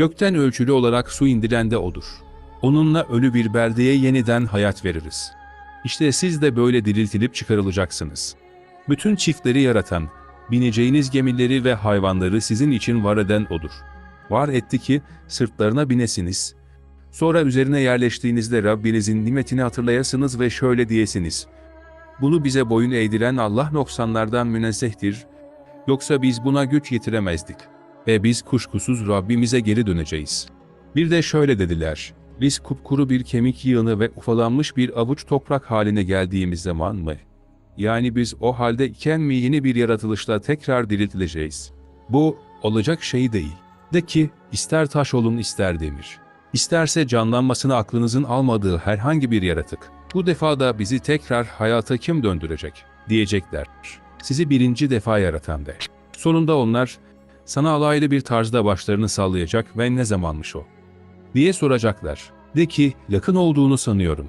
Gökten ölçülü olarak su indiren de O'dur. Onunla ölü bir beldeye yeniden hayat veririz. İşte siz de böyle diriltilip çıkarılacaksınız. Bütün çiftleri yaratan, bineceğiniz gemileri ve hayvanları sizin için var eden O'dur. Var etti ki sırtlarına binesiniz. Sonra üzerine yerleştiğinizde Rabbinizin nimetini hatırlayasınız ve şöyle diyesiniz. Bunu bize boyun eğdiren Allah noksanlardan münezzehtir. Yoksa biz buna güç yetiremezdik. Ve biz kuşkusuz Rabbimize geri döneceğiz. Bir de şöyle dediler. Biz kupkuru bir kemik yığını ve ufalanmış bir avuç toprak haline geldiğimiz zaman mı? Yani biz o halde iken mi yeni bir yaratılışla tekrar diriltileceğiz? Bu olacak şey değil. De ki ister taş olun ister demir. İsterse canlanmasını aklınızın almadığı herhangi bir yaratık. Bu defa da bizi tekrar hayata kim döndürecek? Diyecekler. Sizi birinci defa yaratan de. Sonunda onlar sana alaylı bir tarzda başlarını sallayacak ve ne zamanmış o? Diye soracaklar. De ki yakın olduğunu sanıyorum.